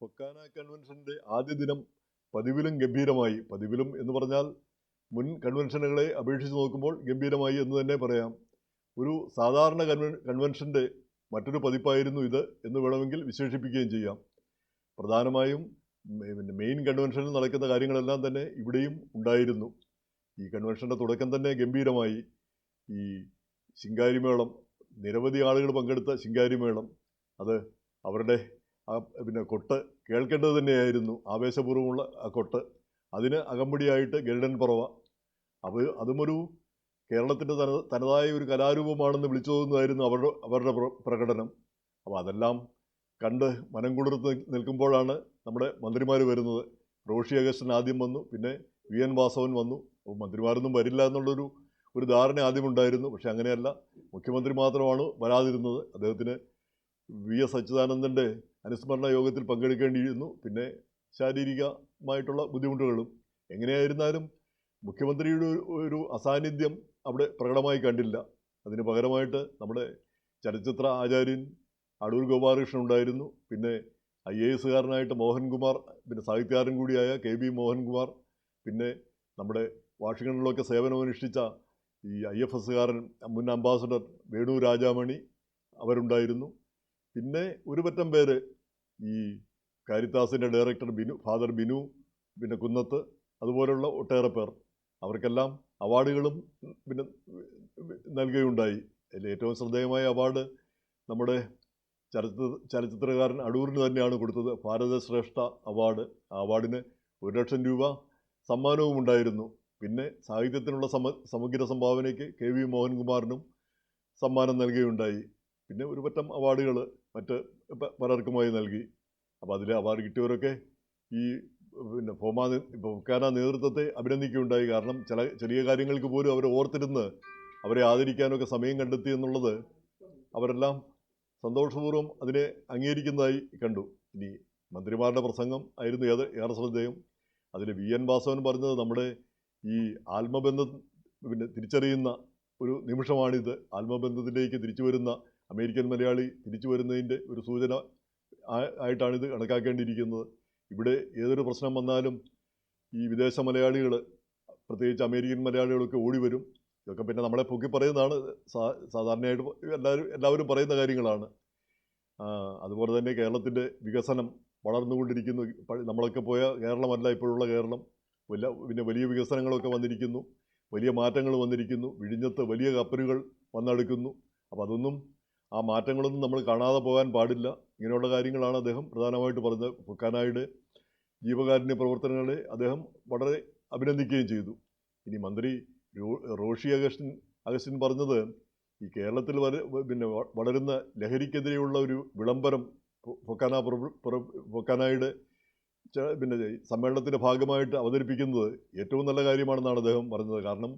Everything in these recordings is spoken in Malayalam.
ഫൊക്കാന കൺവെൻഷന്റെ ആദ്യ ദിനം പതിവിലും ഗംഭീരമായി. പതിവിലും എന്ന് പറഞ്ഞാൽ മുൻ കൺവെൻഷനുകളെ അപേക്ഷിച്ച് നോക്കുമ്പോൾ ഗംഭീരമായി എന്ന് തന്നെ പറയാം. ഒരു സാധാരണ കൺവെ കൺവെൻഷന്റെ മറ്റൊരു പതിപ്പായിരുന്നു ഇത് എന്ന് വേണമെങ്കിൽ വിശേഷിപ്പിക്കുകയും ചെയ്യാം. പ്രധാനമായും പിന്നെ മെയിൻ കൺവെൻഷനിൽ നടക്കുന്ന കാര്യങ്ങളെല്ലാം തന്നെ ഇവിടെയും ഉണ്ടായിരുന്നു. ഈ കൺവെൻഷന്റെ തുടക്കം തന്നെ ഗംഭീരമായി. ഈ ശിങ്കാരിമേളം നിരവധി ആളുകൾ പങ്കെടുത്ത ശിങ്കാരിമേളം അത് അവരുടെ ആ പിന്നെ കൊട്ട് കേൾക്കേണ്ടത് തന്നെയായിരുന്നു. ആവേശപൂർവമുള്ള ആ കൊട്ട്. അതിന് അകമ്പടിയായിട്ട് ഗരുഡൻ പറവ അവ അതുമൊരു കേരളത്തിന്റെ തന തനതായ ഒരു കലാരൂപമാണെന്ന് വിളിച്ചു തോന്നുന്നതായിരുന്നു അവരുടെ അവരുടെ പ്ര- പ്രകടനം. അപ്പോൾ അതെല്ലാം കണ്ട് മനം കുളിർത്ത് നിൽ- നിൽക്കുമ്പോഴാണ് നമ്മുടെ മന്ത്രിമാർ വരുന്നത്. റോഷി അഗസ്റ്റൻ ആദ്യം വന്നു പിന്നെ വി എൻ വാസവൻ വന്നു. അപ്പോൾ മന്ത്രിമാരൊന്നും വരില്ല എന്നുള്ളൊരു ഒരു ധാരണ ആദ്യം ഉണ്ടായിരുന്നു. പക്ഷെ അങ്ങനെയല്ല. മുഖ്യമന്ത്രി മാത്രമാണ് വരാതിരുന്നത്. അദ്ദേഹത്തിന് വി എസ് അച്യുതാനന്ദന്റെ അനുസ്മരണ യോഗത്തിൽ പങ്കെടുക്കേണ്ടിയിരുന്നു. പിന്നെ ശാരീരികമായിട്ടുള്ള ബുദ്ധിമുട്ടുകളും എങ്ങനെയായിരുന്നാലും മുഖ്യമന്ത്രിയുടെ ഒരു- അസാന്നിധ്യം അവിടെ പ്രകടമായി കണ്ടില്ല. അതിന് പകരമായിട്ട് നമ്മുടെ ചലച്ചിത്ര ആചാര്യൻ അടൂർ ഗോപാലകൃഷ്ണൻ ഉണ്ടായിരുന്നു. പിന്നെ ഐ എ എസുകാരനായിട്ട് മോഹൻകുമാർ പിന്നെ സാഹിത്യകാരൻ കൂടിയായ കെ ബി മോഹൻകുമാർ പിന്നെ നമ്മുടെ വാഷിങ്ടണിലൊക്കെ സേവനമനുഷ്ഠിച്ച ഈ ഐ എഫ് എസുകാരൻ മുൻ അംബാസഡർ വേണു രാജാമണി അവരുണ്ടായിരുന്നു. പിന്നെ ഒരു പറ്റം പേര് ഈ കാരിത്താസിന്റെ ഡയറക്ടർ ബിനു ഫാദർ ബിനു പിന്നെ കുന്നത്ത് അതുപോലുള്ള ഒട്ടേറെ പേർ അവർക്കെല്ലാം അവാർഡുകളും പിന്നെ നൽകുകയുണ്ടായി. അതിൽ ഏറ്റവും ശ്രദ്ധേയമായ അവാർഡ് നമ്മുടെ ചലച്ചിത്ര ചലച്ചിത്രകാരൻ അടൂരിന് തന്നെയാണ് കൊടുത്തത്. ഭാരതശ്രേഷ്ഠ അവാർഡ്. ആ അവാർഡിന് ഒരു ലക്ഷം രൂപ സമ്മാനവും ഉണ്ടായിരുന്നു. പിന്നെ സാഹിത്യത്തിനുള്ള സമ സമഗ്ര സംഭാവനയ്ക്ക് കെ വി മോഹൻകുമാറിനും സമ്മാനം നൽകുകയുണ്ടായി. പിന്നെ ഒരു പറ്റം അവാർഡുകൾ മറ്റ് പലർക്കുമായി നൽകി. അപ്പോൾ അതിൽ അവാർഡ് കിട്ടിയവരൊക്കെ ഈ പിന്നെ ഫോമാ ഫൊക്കാന നേതൃത്വത്തെ അഭിനന്ദിക്കുകയുണ്ടായി. കാരണം ചില ചെറിയ കാര്യങ്ങൾക്ക് പോലും അവരെ ഓർത്തിരുന്ന് അവരെ ആദരിക്കാനൊക്കെ സമയം കണ്ടെത്തി എന്നുള്ളത് അവരെല്ലാം സന്തോഷപൂർവം അതിനെ അംഗീകരിക്കുന്നതായി കണ്ടു. ഇനി മന്ത്രിമാരുടെ പ്രസംഗം ആയിരുന്നു ഏത് ഏറെ ശ്രദ്ധേയം. അതിൽ വി എൻ വാസവൻ പറഞ്ഞത് നമ്മുടെ ഈ ആത്മബന്ധം പിന്നെ തിരിച്ചറിയുന്ന ഒരു നിമിഷമാണിത്. ആത്മബന്ധത്തിലേക്ക് തിരിച്ചു വരുന്ന അമേരിക്കൻ മലയാളി തിരിച്ചു വരുന്നതിന്റെ ഒരു സൂചന ആയിട്ടാണിത് കണക്കാക്കേണ്ടിയിരിക്കുന്നത്. ഇവിടെ ഏതൊരു പ്രശ്നം വന്നാലും ഈ വിദേശ മലയാളികൾ പ്രത്യേകിച്ച് അമേരിക്കൻ മലയാളികളൊക്കെ ഓടി വരും. ഇതൊക്കെ പിന്നെ നമ്മളെ പൊക്കി പറയുന്നതാണ്. സാധാരണയായിട്ട് എല്ലാവരും എല്ലാവരും പറയുന്ന കാര്യങ്ങളാണ്. അതുപോലെ തന്നെ കേരളത്തിന്റെ വികസനം വളർന്നുകൊണ്ടിരിക്കുന്നു. നമ്മളൊക്കെ പോയ കേരളമല്ല ഇപ്പോഴുള്ള കേരളം. വലിയ പിന്നെ വലിയ വികസനങ്ങളൊക്കെ വന്നിരിക്കുന്നു. വലിയ മാറ്റങ്ങൾ വന്നിരിക്കുന്നു. വിഴിഞ്ഞത്ത് വലിയ കപ്പലുകൾ വന്നെടുക്കുന്നു. അപ്പോൾ അതൊന്നും ആ മാറ്റങ്ങളൊന്നും നമ്മൾ കാണാതെ പോകാൻ പാടില്ല. ഇങ്ങനെയുള്ള കാര്യങ്ങളാണ് അദ്ദേഹം പ്രധാനമായിട്ട് പറഞ്ഞത്. ഫുക്കാനായുടെ ജീവകാരുണ്യ പ്രവർത്തനങ്ങളെ അദ്ദേഹം വളരെ അഭിനന്ദിക്കുകയും ചെയ്തു. ഇനി മന്ത്രി റോഷി അഗസ്റ്റിൻ അഗസ്റ്റിൻ പറഞ്ഞത് ഈ കേരളത്തിൽ വര പിന്നെ വളരുന്ന ലഹരിക്കെതിരെയുള്ള ഒരു വിളംബരം പൊക്കാന ഫൊക്കാന ഫൊക്കാനായുടെ പിന്നെ സമ്മേളനത്തിന്റെ ഭാഗമായിട്ട് അവതരിപ്പിക്കുന്നത് ഏറ്റവും നല്ല കാര്യമാണെന്നാണ് അദ്ദേഹം പറഞ്ഞത്. കാരണം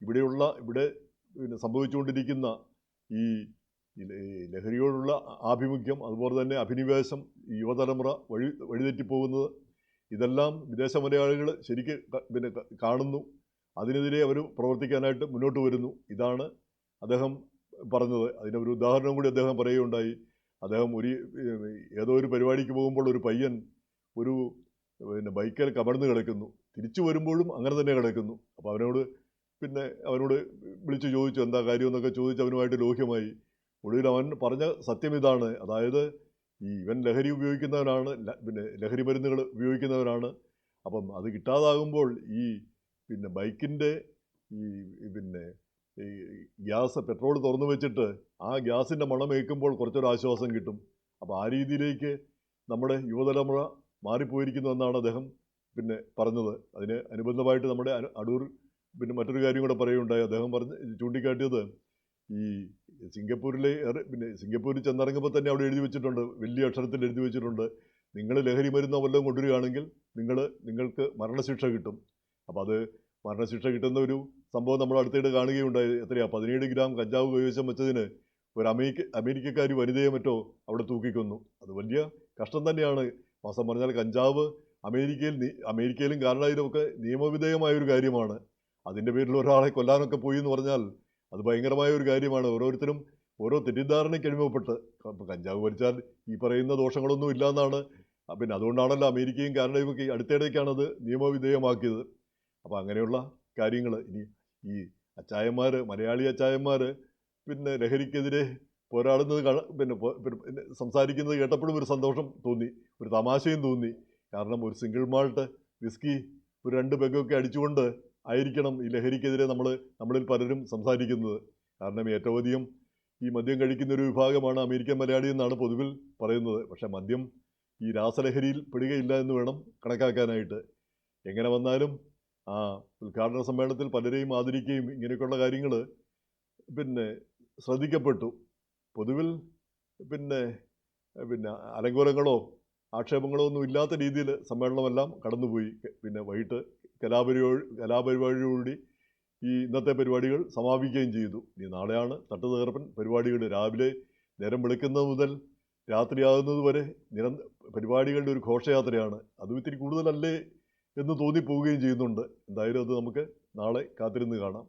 ഇവിടെയുള്ള ഇവിടെ പിന്നെ സംഭവിച്ചുകൊണ്ടിരിക്കുന്ന ഈ ലഹരിയോടുള്ള ആഭിമുഖ്യം അതുപോലെ തന്നെ അഭിനിവേശം യുവതലമുറ വഴി വഴിതെറ്റിപ്പോകുന്നത് ഇതെല്ലാം വിദേശ മലയാളികൾ ശരിക്ക് പിന്നെ കാണുന്നു. അതിനെതിരെ അവർ പ്രവർത്തിക്കാനായിട്ട് മുന്നോട്ട് വരുന്നു. ഇതാണ് അദ്ദേഹം പറഞ്ഞത്. അതിന് ഒരു ഉദാഹരണം കൂടി അദ്ദേഹം പറയുകയുണ്ടായി. അദ്ദേഹം ഒരു ഏതോ ഒരു പരിപാടിക്ക് പോകുമ്പോൾ ഒരു പയ്യൻ ഒരു പിന്നെ ബൈക്കിൽ കമഴ്ന്ന് കിടക്കുന്നു. തിരിച്ചു വരുമ്പോഴും അങ്ങനെ തന്നെ കിടക്കുന്നു. അപ്പോൾ അവനോട് പിന്നെ അവനോട് വിളിച്ചു ചോദിച്ചു എന്താ കാര്യമെന്നൊക്കെ ചോദിച്ച് അവനുമായിട്ട് ലോഹ്യമായി. ഒടുവിൽ അവൻ പറഞ്ഞ സത്യം ഇതാണ്. അതായത് ഈ ഇവൻ ലഹരി ഉപയോഗിക്കുന്നവനാണ് പിന്നെ ലഹരി മരുന്നുകൾ ഉപയോഗിക്കുന്നവനാണ്. അപ്പം അത് കിട്ടാതാകുമ്പോൾ ഈ പിന്നെ ബൈക്കിന്റെ ഈ പിന്നെ ഈ ഗ്യാസ് പെട്രോൾ തുറന്നു വെച്ചിട്ട് ആ ഗ്യാസിന്റെ മണം ഏൽക്കുമ്പോൾ കുറച്ചൊരു ആശ്വാസം കിട്ടും. അപ്പോൾ ആ രീതിയിലേക്ക് നമ്മുടെ യുവതലമുറ മാറിപ്പോയിരിക്കുന്നു എന്നാണ് അദ്ദേഹം പിന്നെ പറഞ്ഞത്. അതിന് അനുബന്ധമായിട്ട് നമ്മുടെ അടൂർ പിന്നെ മറ്റൊരു കാര്യം കൂടെ പറയുകയുണ്ടായി. അദ്ദേഹം പറഞ്ഞ് ചൂണ്ടിക്കാട്ടിയത് ഈ സിംഗപ്പൂരിലെ ഏറെ- പിന്നെ സിംഗപ്പൂരിൽ ചെന്നിറങ്ങുമ്പോൾ തന്നെ അവിടെ എഴുതി വെച്ചിട്ടുണ്ട് വലിയ അക്ഷരത്തിൽ എഴുതി വെച്ചിട്ടുണ്ട്. നിങ്ങൾ ലഹരി മരുന്നോ വല്ലതും കൊണ്ടുവരികയാണെങ്കിൽ നിങ്ങൾ നിങ്ങൾക്ക് മരണശിക്ഷ കിട്ടും. അപ്പോൾ അത് മരണശിക്ഷ കിട്ടുന്ന ഒരു സംഭവം നമ്മൾ അടുത്തിടെ കാണുകയുണ്ടായി. എത്രയാണ് പതിനേഴ് ഗ്രാം കഞ്ചാവ് കൈവശം വെച്ചതിന് ഒരു അമേരിക്ക അമേരിക്കക്കാരി വനിതയെ മറ്റോ അവിടെ തൂക്കിക്കൊന്നു. അത് വലിയ കഷ്ടം തന്നെയാണ്. മാസം പറഞ്ഞാൽ കഞ്ചാവ് അമേരിക്കയിൽ അമേരിക്കയിലും കാനഡയിലും ഒക്കെ നിയമവിധേയമായ ഒരു കാര്യമാണ്. അതിന്റെ പേരിൽ ഒരാളെ കൊല്ലാനൊക്കെ പോയി എന്ന് പറഞ്ഞാൽ അത് ഭയങ്കരമായ ഒരു കാര്യമാണ്. ഓരോരുത്തരും ഓരോ തെറ്റിദ്ധാരണയ്ക്ക് അടിമപ്പെട്ട് കഞ്ചാവ് വലിച്ചാൽ ഈ പറയുന്ന ദോഷങ്ങളൊന്നും ഇല്ല എന്നാണ് ആ, പിന്നെ അതുകൊണ്ടാണല്ലോ അമേരിക്കയും കാനഡയും ഒക്കെ അത് നിയമവിധേയമാക്കിയത്. അപ്പോൾ അങ്ങനെയുള്ള കാര്യങ്ങൾ ഇനി ഈ അച്ചായന്മാർ മലയാളി അച്ചായന്മാർ പിന്നെ ലഹരിക്കെതിരെ പോരാടുന്നത് പിന്നെ സംസാരിക്കുന്നത് കേട്ടപ്പോഴും ഒരു സന്തോഷം തോന്നി ഒരു തമാശയും തോന്നി. കാരണം ഒരു സിംഗിൾ മാൾട്ട് വിസ്കി ഒരു രണ്ട് പെഗൊക്കെ അടിച്ചുകൊണ്ട് ആയിരിക്കണം ഈ ലഹരിക്കെതിരെ നമ്മൾ നമ്മളിൽ പലരും സംസാരിക്കുന്നത്. കാരണം ഏറ്റവും അധികം ഈ മദ്യം കഴിക്കുന്ന ഒരു വിഭാഗമാണ് അമേരിക്കൻ മലയാളി എന്നാണ് പൊതുവിൽ പറയുന്നത്. പക്ഷേ മദ്യം ഈ രാസലഹരിയിൽ പെടുകയില്ല എന്ന് വേണം കണക്കാക്കാനായിട്ട്. എങ്ങനെ വന്നാലും ആ ഉദ്ഘാടന സമ്മേളനത്തിൽ പലരെയും ആദരിക്കുകയും ഇങ്ങനെയൊക്കെയുള്ള കാര്യങ്ങൾ പിന്നെ ശ്രദ്ധിക്കപ്പെട്ടു. പൊതുവിൽ പിന്നെ പിന്നെ അലങ്കോലങ്ങളോ ആക്ഷേപങ്ങളോ ഒന്നും ഇല്ലാത്ത രീതിയിൽ സമ്മേളനമെല്ലാം കടന്നുപോയി. പിന്നെ വൈകിട്ട് കലാപരിപാടി കലാപരിപാടിയോടുകൂടി ഈ ഇന്നത്തെ പരിപാടികൾ സമാപിക്കുകയും ചെയ്തു. ഇനി നാളെയാണ് തട്ട് തകർപ്പൻ പരിപാടികൾ. രാവിലെ നേരം വെളുക്കുന്നത് മുതൽ രാത്രിയാകുന്നത് വരെ നിരന്ത പരിപാടികളുടെ ഒരു ഘോഷയാത്രയാണ്. അതും ഇത്തിരി കൂടുതലല്ലേ എന്ന് തോന്നിപ്പോവുകയും ചെയ്യുന്നുണ്ട്. എന്തായാലും അത് നമുക്ക് നാളെ കാത്തിരുന്ന് കാണാം.